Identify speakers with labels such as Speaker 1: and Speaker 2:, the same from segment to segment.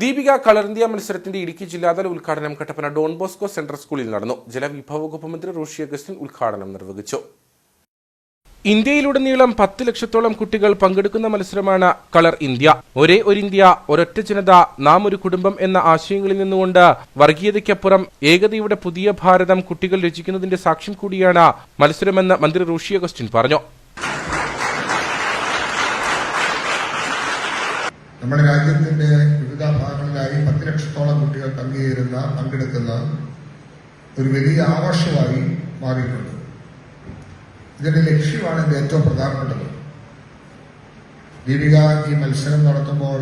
Speaker 1: Deepika colour India മത്സരത്തിന്റെ ഇടുക്കി ജില്ലാതല ഉദ്ഘാടനം കട്ടപ്പന ഡോൺ ബോസ്കോ സെൻട്രൽ സ്കൂളിൽ നടന്നു. ജലവിഭവ വകുപ്പ് മന്ത്രി റോഷി അഗസ്റ്റിൻ ഉദ്ഘാടനം നിർവഹിച്ചു. ഇന്ത്യയിലുടനീളം പത്ത് ലക്ഷത്തോളം കുട്ടികൾ പങ്കെടുക്കുന്ന മത്സരമാണ് കളർ ഇന്ത്യ. ഒരേ ഒരു ഇന്ത്യ ഒരൊറ്റ ജനത നാം ഒരു കുടുംബം എന്ന ആശയങ്ങളിൽ നിന്നുകൊണ്ട് വർഗീയതയ്ക്കപ്പുറം ഏകതയുടെ പുതിയ ഭാരതം കുട്ടികൾ രചിക്കുന്നതിന്റെ സാക്ഷ്യം കൂടിയാണ് മത്സരമെന്ന് മന്ത്രി റോഷി അഗസ്റ്റിൻ പറഞ്ഞു.
Speaker 2: നമ്മുടെ രാജ്യത്തിന്റെ വിവിധ ലക്ഷത്തോളം കുട്ടികൾ പങ്കുചേരുന്ന പങ്കെടുക്കുന്ന ഒരു വലിയ ആഘോഷമായി മാറിയിട്ടുണ്ട്. ഇതിന്റെ ലക്ഷ്യമാണ് ഇതിന്റെ ഏറ്റവും പ്രധാനപ്പെട്ടത്. ദീപിക ഈ മത്സരം നടത്തുമ്പോൾ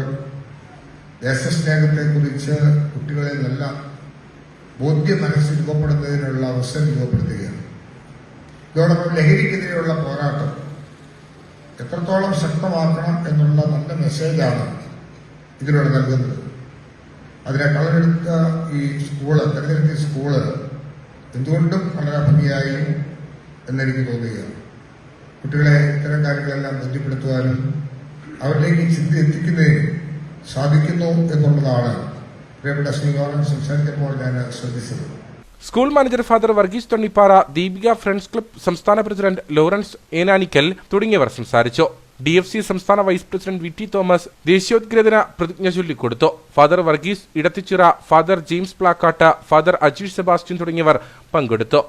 Speaker 2: ദേശസ്നേഹത്തെക്കുറിച്ച് കുട്ടികളെ നല്ല ബോധ്യ മനസ്സിൽ രൂപപ്പെടുന്നതിനുള്ള അവസരം രൂപപ്പെടുത്തുകയാണ്. ഇതോടൊപ്പം ലഹരിക്കെതിരെയുള്ള പോരാട്ടം എത്രത്തോളം ശക്തമാക്കണം എന്നുള്ള നല്ല മെസ്സേജാണ് ഇതിലൂടെ നൽകുന്നത്. അതിനെ കളറെടുത്ത ഈ സ്കൂൾ തെരഞ്ഞെടുത്ത സ്കൂൾ എന്തുകൊണ്ടും വളരെ ഭംഗിയായി എന്നെനിക്ക് തോന്നുകയാണ്. കുട്ടികളെ ഇത്തരം കാര്യങ്ങളെല്ലാം ബോധ്യപ്പെടുത്തുവാനും അവരിലേക്ക് ചിന്തി എത്തിക്കുന്നതിന് സാധിക്കുന്നു എന്നുള്ളതാണ് പ്രിയപ്പെട്ട ശ്രീകാലം സംസാരിച്ചപ്പോൾ ഞാൻ ശ്രദ്ധിച്ചത്.
Speaker 1: School manager father Varghese Thonnippara Deepika friends club സംസ്ഥാന പ്രസിഡന്റ് ലോറൻസ് ഏനാനിക്കൽ തുടങ്ങിയവർ സംസാരിച്ചു. ഡി എഫ് സി സംസ്ഥാന vice president V T Thomas ദേശീയോദ്ഗ്രഥന പ്രതിജ്ഞ ചൊല്ലിക്കൊടുത്തു. Father Varghese Edathichira father James Plakkatt father Ajeesh Sebastian തുടങ്ങിയവർ പങ്കെടുത്തു.